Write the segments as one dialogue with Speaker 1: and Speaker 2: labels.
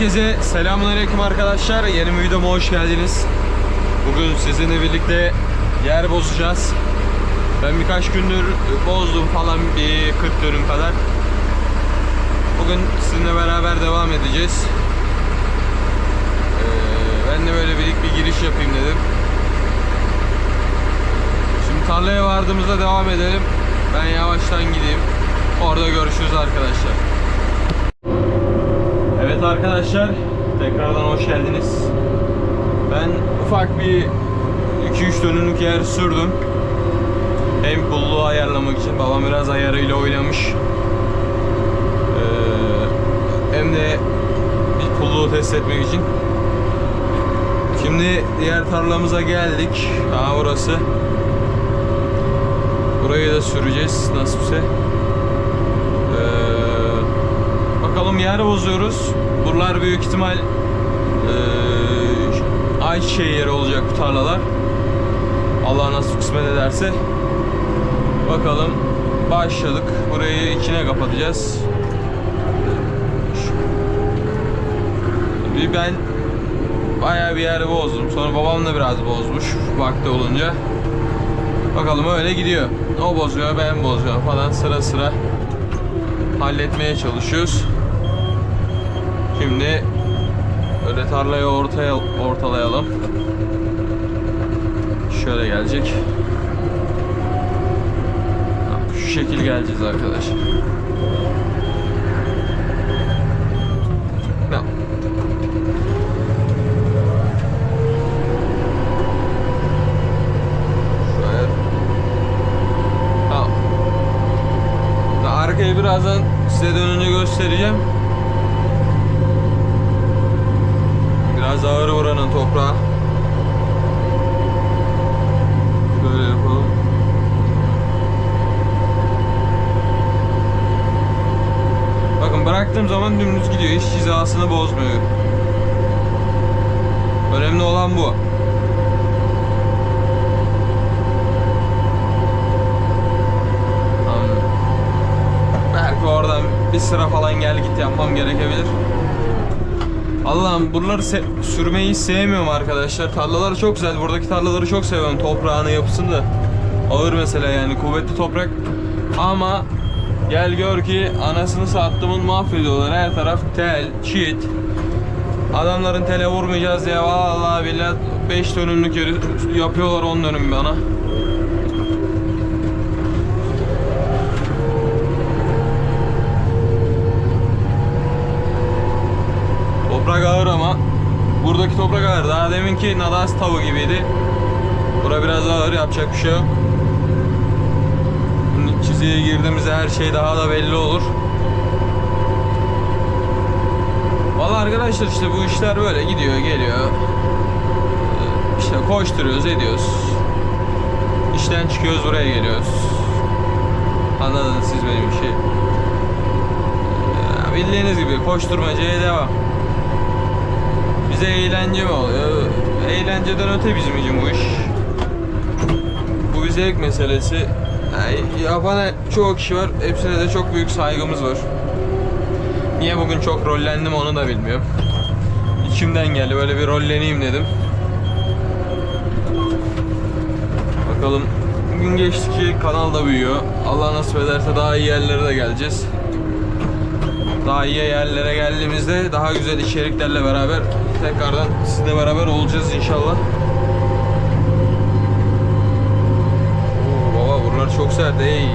Speaker 1: Herkese selamünaleyküm arkadaşlar. Yeni bir videoma hoş geldiniz. Bugün sizinle birlikte yer bozacağız. Ben birkaç gündür bozdum falan bir 40 dönüm kadar. Bugün sizinle beraber devam edeceğiz. Ee, ben de böyle birlik bir giriş yapayım dedim. Şimdi tarlaya vardığımızda devam edelim. Ben yavaştan gideyim. Orada görüşürüz arkadaşlar. Arkadaşlar, tekrardan hoş geldiniz. Ben ufak bir 2-3 dönümlük yer sürdüm. Hem pulluğu ayarlamak için, babam biraz ayarıyla oynamış. Ee, hem de bir pulluğu test etmek için. Şimdi diğer tarlamıza geldik. Daha burası. Burayı da süreceğiz nasipse. Ee, bakalım yer bozuyoruz. Buralar büyük ihtimal ee, ayçiçeği yeri olacak bu tarlalar. Allah nasıl kısmet ederse. Bakalım başladık. Burayı içine kapatacağız. Bir ben bayağı bir yer bozdum. Sonra babam da biraz bozmuş vakti olunca. Bakalım öyle gidiyor. O bozuyor, ben bozuyorum falan sıra sıra halletmeye çalışıyoruz. Şimdi öyle tarlayı ortaya ortalayalım. Şöyle gelecek. Şu şekil geleceğiz arkadaşlar. Birazdan size dönünce göstereceğim. Biraz ağır buranın toprağı. Böyle yapalım. Bakın bıraktığım zaman dümdüz gidiyor. Hiç hizasını bozmuyor. Önemli olan bu. Belki oradan bir sıra falan gel git yapmam gerekebilir. Allah'ım buraları se- sürmeyi sevmiyorum arkadaşlar. Tarlalar çok güzel. Buradaki tarlaları çok seviyorum. Toprağını yapısını da. Ağır mesela yani kuvvetli toprak. Ama gel gör ki anasını sattımın mahvediyorlar. Her taraf tel, çit. Adamların tele vurmayacağız diye vallahi billahi 5 dönümlük yeri yapıyorlar 10 dönüm bana. Toprak ağır ama buradaki toprak ağır. Daha deminki nadas tavu gibiydi. Bura biraz ağır yapacak bir şey yok. Çizgiye girdiğimizde her şey daha da belli olur. Valla arkadaşlar işte bu işler böyle gidiyor geliyor. İşte koşturuyoruz ediyoruz. İşten çıkıyoruz buraya geliyoruz. Anladınız siz benim işi. Ya Bildiğiniz gibi koşturmacaya devam. Bize eğlence mi oluyor? Eğlenceden öte bizim için bu iş. Bu bir zevk meselesi. Yani yapan çok kişi var. Hepsine de çok büyük saygımız var. Niye bugün çok rollendim onu da bilmiyorum. İçimden geldi böyle bir rolleneyim dedim. Bakalım gün geçtikçe kanal da büyüyor. Allah nasip ederse daha iyi yerlere de geleceğiz. Daha iyi yerlere geldiğimizde daha güzel içeriklerle beraber tekrardan sizle beraber olacağız inşallah. Oo, baba buralar çok sert ey.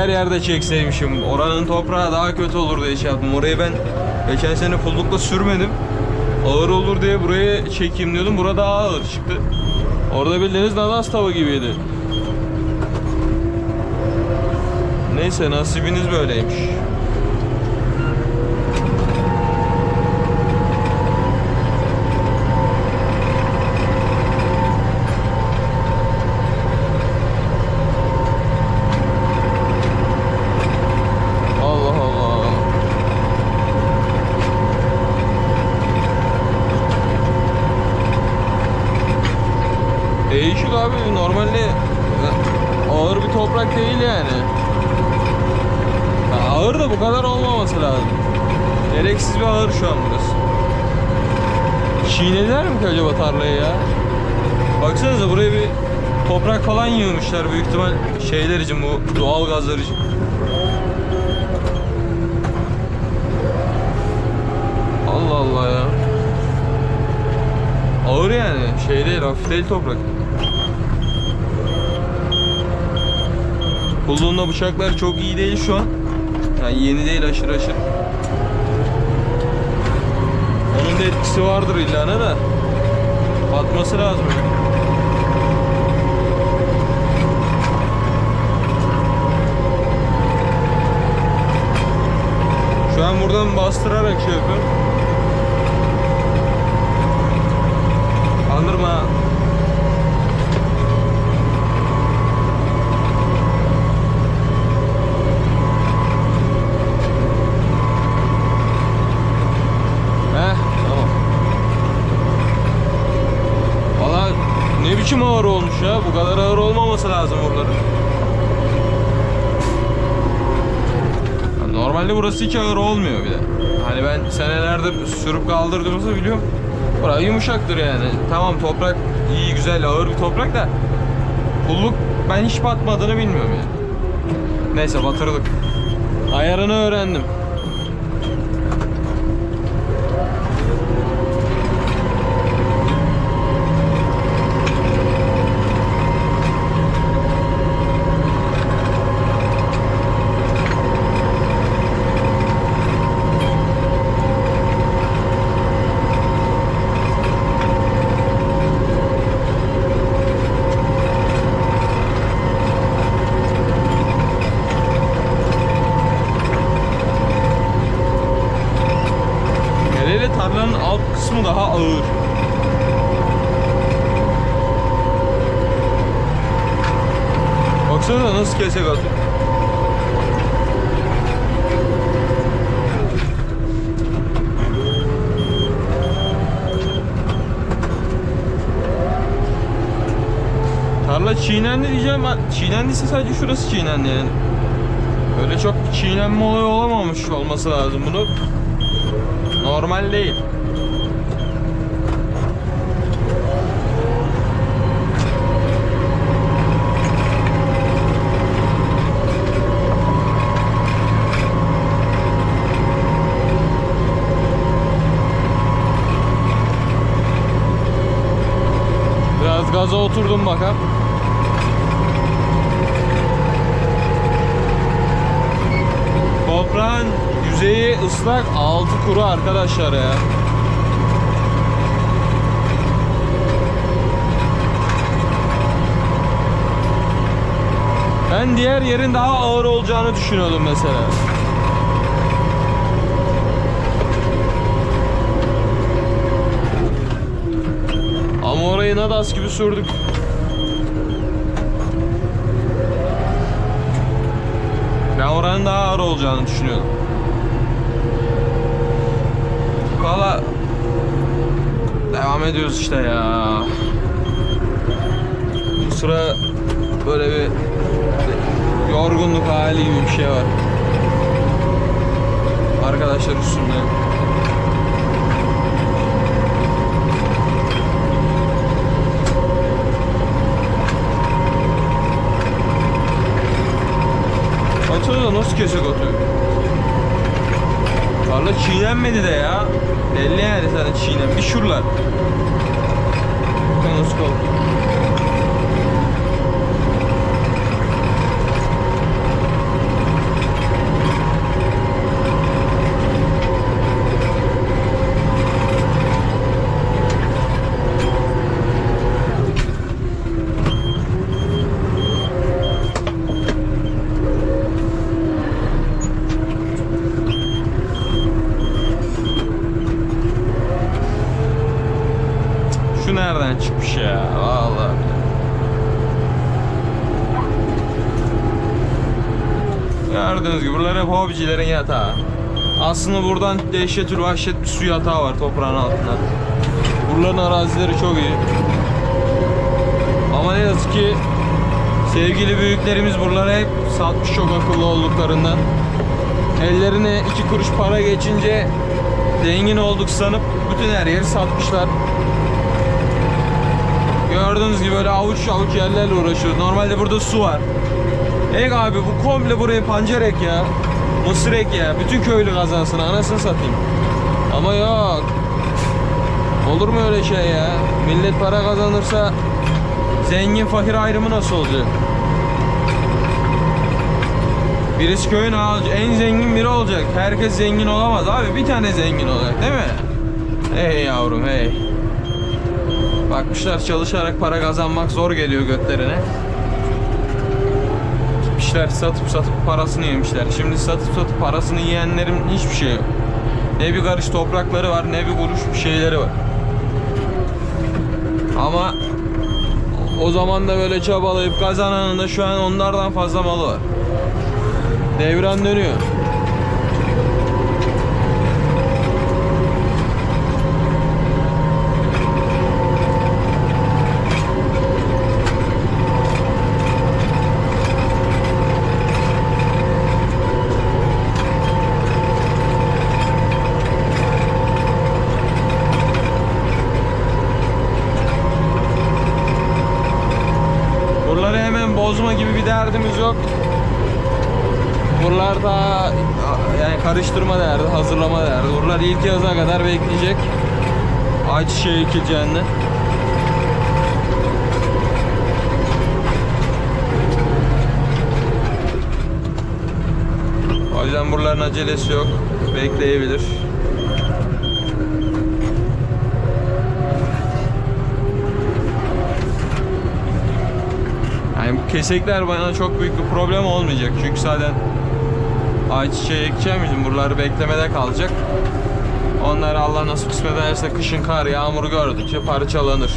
Speaker 1: diğer yerde çekseymişim. Oranın toprağı daha kötü olur diye şey yaptım. Orayı ben geçen sene pullukla sürmedim. Ağır olur diye buraya çekeyim diyordum. Burada daha ağır çıktı. Orada bildiğiniz nanas tava gibiydi. Neyse nasibiniz böyleymiş. Çiğnediler mi ki acaba tarlayı ya? Baksanıza buraya bir toprak falan yığmışlar büyük ihtimal şeyler için bu doğal gazlar için. Allah Allah ya. Ağır yani şey değil hafif değil toprak. Kulluğunda bıçaklar çok iyi değil şu an. Yani yeni değil aşırı aşırı. Onun da etkisi vardır illa ne de. Batması lazım. Şu an buradan bastırarak şey yapıyorum. Kandırma. Heh, tamam. Valla ne biçim ağır olmuş ya. Bu kadar ağır olmaması lazım oraların. Ya Normalde burası hiç ağır olmuyor bir de. Hani ben senelerdir sürüp kaldırdığımızı biliyorum. Burası yumuşaktır yani. Tamam toprak iyi güzel ağır bir toprak da pulluk ben hiç batmadığını bilmiyorum yani. Neyse batırdık. Ayarını öğrendim. Baksana nasıl kesek atıyor. Tarla çiğnendi diyeceğim. Çiğnendiyse sadece şurası çiğnendi yani. Öyle çok çiğnenme olayı olamamış olması lazım bunu. Normal değil. Biraz gaza oturdum bakalım. Toprağın yüzeyi ıslak, altı kuru arkadaşlar ya. Ben diğer yerin daha ağır olacağını düşünüyordum mesela. Ama orayı nadas gibi sürdük. Ben oranın daha ağır olacağını düşünüyordum. Valla devam ediyoruz işte ya. Bu sıra böyle bir yorgunluk hali gibi bir şey var. Arkadaşlar üstünde. Nasıl kesik atıyor. Tarla çiğnenmedi de ya. Belli yani zaten çiğnen. Bir şuralar. Bakın nasıl. Güzelmiş ya. Vallahi. Gördüğünüz gibi buralar hep hobicilerin yatağı. Aslında buradan dehşetül vahşet bir su yatağı var toprağın altında. Buraların arazileri çok iyi. Ama ne yazık ki sevgili büyüklerimiz buraları hep satmış çok akıllı olduklarından. Ellerine iki kuruş para geçince zengin olduk sanıp bütün her yeri satmışlar. Gördüğünüz gibi böyle avuç avuç yerlerle uğraşıyoruz. Normalde burada su var. Ek abi bu komple burayı pancar ek ya. Mısır ek ya. Bütün köylü kazansın anasını satayım. Ama yok. Olur mu öyle şey ya? Millet para kazanırsa zengin fakir ayrımı nasıl olacak? Birisi köyün en zengin biri olacak. Herkes zengin olamaz abi. Bir tane zengin olacak değil mi? Hey yavrum hey. Bakmışlar çalışarak para kazanmak zor geliyor götlerine. Gitmişler satıp satıp parasını yemişler. Şimdi satıp satıp parasını yiyenlerin hiçbir şey yok. Ne bir karış toprakları var ne bir kuruş bir şeyleri var. Ama o zaman da böyle çabalayıp kazananın da şu an onlardan fazla malı var. Devran dönüyor. Buraları hemen bozma gibi bir derdimiz yok. Buralar da yani karıştırma derdi, hazırlama derdi. Buralar ilk yaza bekleyecek. Ayçiçeği ekileceğinde. O yüzden buraların acelesi yok. Bekleyebilir. Yani bu kesekler bana çok büyük bir problem olmayacak. Çünkü zaten ayçiçeği ekeceğim için buraları beklemede kalacak. Onlar Allah nasip kısmet ederse kışın kar yağmuru gördükçe parçalanır.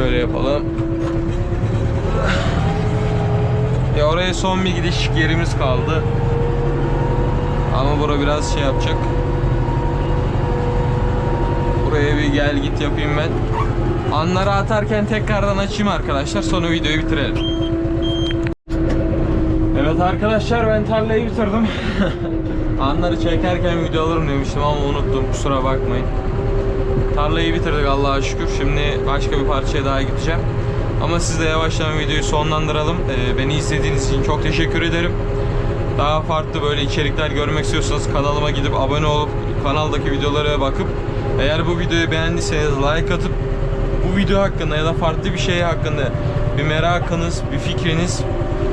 Speaker 1: Şöyle yapalım. Ya oraya son bir gidiş yerimiz kaldı. Ama bura biraz şey yapacak. Buraya bir gel git yapayım ben. Anları atarken tekrardan açayım arkadaşlar. Sonra videoyu bitirelim. Evet arkadaşlar ben tarlayı bitirdim. Anları çekerken video alırım demiştim ama unuttum. Kusura bakmayın. Tarlayı bitirdik Allah'a şükür. Şimdi başka bir parçaya daha gideceğim. Ama siz de yavaştan videoyu sonlandıralım. Ee, beni izlediğiniz için çok teşekkür ederim. Daha farklı böyle içerikler görmek istiyorsanız kanalıma gidip abone olup kanaldaki videolara bakıp eğer bu videoyu beğendiyseniz like atıp bu video hakkında ya da farklı bir şey hakkında bir merakınız, bir fikriniz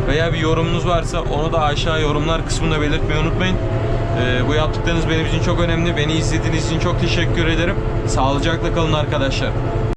Speaker 1: veya bir yorumunuz varsa onu da aşağı yorumlar kısmında belirtmeyi unutmayın. Ee, bu yaptıklarınız benim için çok önemli. Beni izlediğiniz için çok teşekkür ederim. Sağlıcakla kalın arkadaşlar.